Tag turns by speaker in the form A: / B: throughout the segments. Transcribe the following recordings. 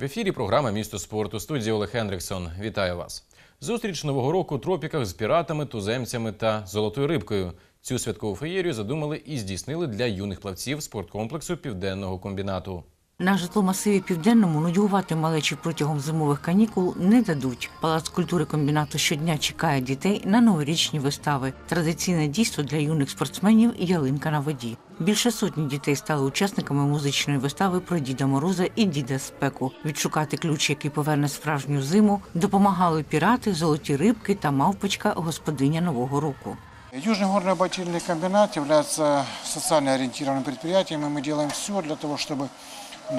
A: В ефірі програма Місто спорту студії Олег Хендриксон. Вітаю вас. Зустріч нового року у тропіках з піратами, туземцями та золотою рибкою. Цю святкову феєрію задумали і здійснили для юних плавців спорткомплексу південного комбінату.
B: На житломасиві південному нудьгувати малечі протягом зимових канікул не дадуть. Палац культури комбінату щодня чекає дітей на новорічні вистави. Традиційне дійство для юних спортсменів ялинка на воді. Більше сотні дітей стали учасниками музичної вистави про Діда Мороза і Діда Спеку. Відшукати ключ, який поверне справжню зиму, допомагали пірати, золоті рибки та мавпочка, господиня нового року.
C: Южный горный обогатительный комбинат является социально ориентированным предприятием, и мы делаем все для того, чтобы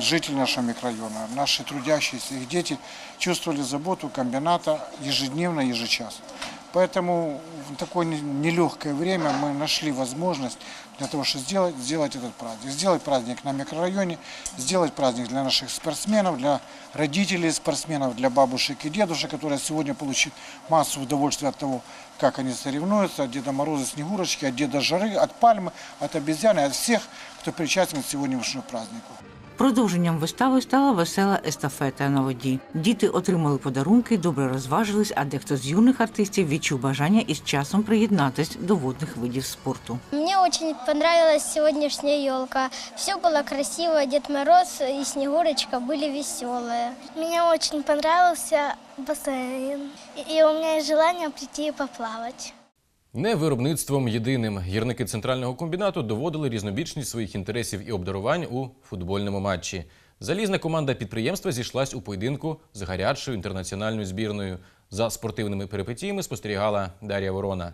C: жители нашего микрорайона, наши трудящиеся, их дети чувствовали заботу комбината ежедневно, ежечасно. Поэтому в такое не- нелегкое время мы нашли возможность для того, чтобы сделать, сделать этот праздник. Сделать праздник на микрорайоне, сделать праздник для наших спортсменов, для родителей спортсменов, для бабушек и дедушек, которые сегодня получат массу удовольствия от того, как они соревнуются, от Деда Мороза, Снегурочки, от Деда Жары, от Пальмы, от обезьяны, от всех, кто причастен к сегодняшнему празднику.
B: Продовженням вистави стала весела естафета на воді. Діти отримали подарунки, добре розважились, а дехто з юних артистів відчув бажання із часом приєднатись до водних видів спорту.
D: Мне очень понравилась сегодняшняя елка. Все было красиво, Дед Мороз и Снегурочка были веселые. Мне очень понравился бассейн. И у меня есть желание прийти и поплавать.
A: Не виробництвом єдиним гірники центрального комбінату доводили різнобічність своїх інтересів і обдарувань у футбольному матчі. Залізна команда підприємства зійшлась у поєдинку з гарячою інтернаціональною збірною. За спортивними перипетіями спостерігала Дар'я Ворона.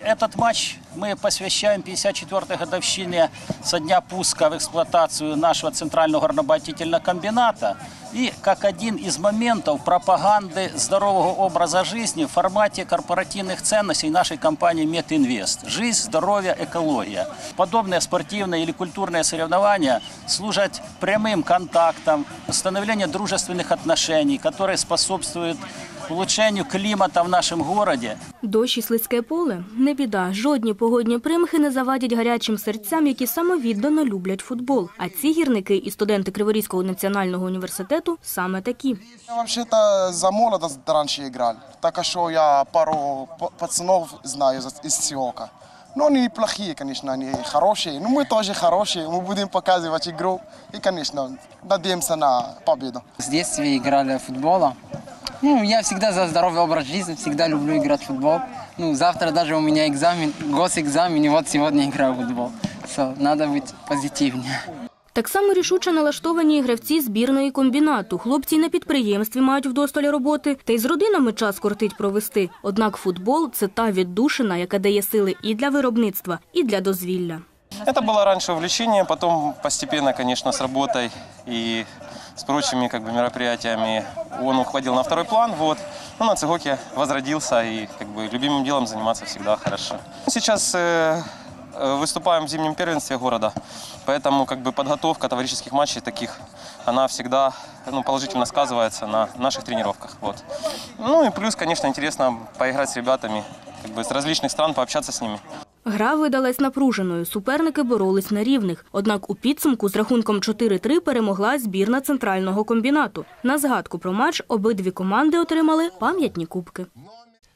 E: Этот матч мы посвящаем 54-й годовщине со дня пуска в эксплуатацию нашего центрального горнобогатительного комбината и как один из моментов пропаганды здорового образа жизни в формате корпоративных ценностей нашей компании «Мединвест». Жизнь, здоровье, экология. Подобные спортивные или культурные соревнования служат прямым контактом, установлению дружественных отношений, которые способствуют улучшению климата в нашем городе,
F: Дощ і слизьке поле не біда. Жодні погодні примхи не завадять гарячим серцям, які самовіддано люблять футбол. А ці гірники і студенти Криворізького національного університету саме такі.
G: Я вообще-то за молодость раньше играл. Так что я пару п- пацанов знаю за- из Сиока. Ну, они неплохие, конечно, они хорошие. Но мы тоже хорошие. Мы будем показывать игру. И, конечно, надеемся на победу.
H: С детства играли в футбол. Ну, я всегда за здоровый образ жизни, всегда люблю играть в футбол. Ну, завтра даже у меня экзамен, госэкзамен, и вот сегодня играю в футбол. So, надо быть позитивнее.
F: Так само рішуче налаштовані і гравці збірної комбінату. Хлопці й на підприємстві мають вдосталь роботи, та й з родинами час кортить провести. Однак футбол це та віддушина, яка дає сили і для виробництва, і для дозвілля.
I: Это было раньше увлечение, потом постепенно, конечно, с работой и с прочими как бы, мероприятиями он уходил на второй план. Вот. Но на Цигоке возродился и как бы, любимым делом заниматься всегда хорошо. Сейчас э, э, выступаем в зимнем первенстве города, поэтому как бы, подготовка товарищеских матчей таких, она всегда ну, положительно сказывается на наших тренировках. Вот. Ну и плюс, конечно, интересно поиграть с ребятами как бы, с различных стран, пообщаться с ними.
F: Гра видалась напруженою. Суперники боролись на рівних. Однак у підсумку з рахунком 4-3 перемогла збірна центрального комбінату. На згадку про матч обидві команди отримали пам'ятні кубки.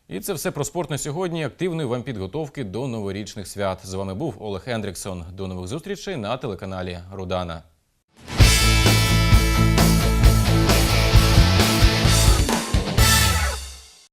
A: І це все про спорт на сьогодні. Активної вам підготовки до новорічних свят. З вами був Олег Ендріксон. До нових зустрічей на телеканалі Рудана.